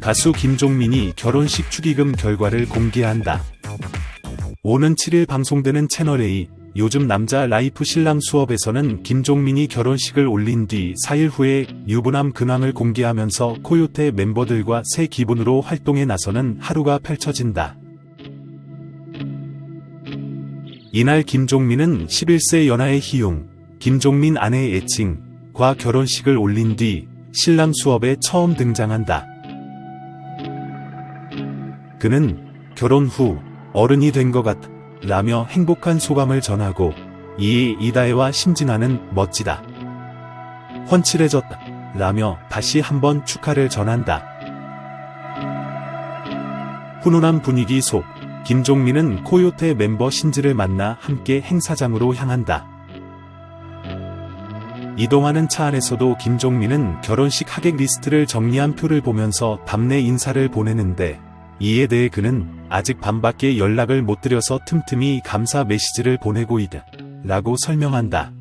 가수 김종민이 결혼식 축의금 결과를 공개한다. 오는 7일 방송되는 채널A 요즘 남자 라이프 신랑 수업에서는 김종민이 결혼식을 올린 뒤 4일 후에 유부남 근황을 공개하면서 코요태 멤버들과 새 기분으로 활동에 나서는 하루가 펼쳐진다. 이날 김종민은 11세 연하의 희용, 김종민 아내의 애칭과 결혼식을 올린 뒤 신랑 수업에 처음 등장한다. 그는 결혼 후 어른이 된 것 같, 라며 행복한 소감을 전하고 이에 이다혜와 심진아는 멋지다. 훤칠해졌다. 라며 다시 한번 축하를 전한다. 훈훈한 분위기 속 김종민은 코요태 멤버 신지를 만나 함께 행사장으로 향한다. 이동하는 차 안에서도 김종민은 결혼식 하객 리스트를 정리한 표를 보면서 답내 인사를 보내는데 이에 대해 그는 아직 반밖에 연락을 못 드려서 틈틈이 감사 메시지를 보내고 있다. 라고 설명한다.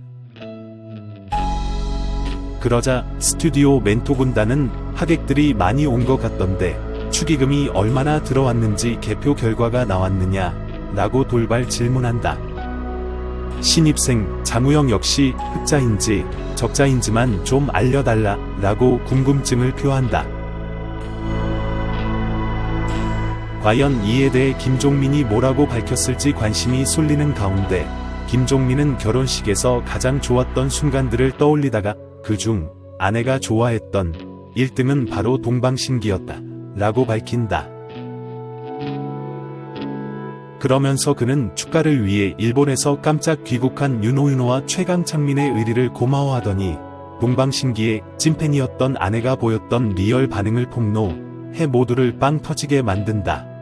그러자 스튜디오 멘토 군단은 하객들이 많이 온 것 같던데 축의금이 얼마나 들어왔는지 개표 결과가 나왔느냐? 라고 돌발 질문한다. 신입생 장우영 역시 흑자인지 적자인지만 좀 알려달라 라고 궁금증을 표한다. 과연 이에 대해 김종민이 뭐라고 밝혔을지 관심이 쏠리는 가운데 김종민은 결혼식에서 가장 좋았던 순간들을 떠올리다가 그 중 아내가 좋아했던 1등은 바로 동방신기였다. 라고 밝힌다. 그러면서 그는 축가를 위해 일본에서 깜짝 귀국한 윤호윤호와 최강창민의 의리를 고마워하더니 동방신기의 찐팬이었던 아내가 보였던 리얼 반응을 폭로해 모두를 빵 터지게 만든다.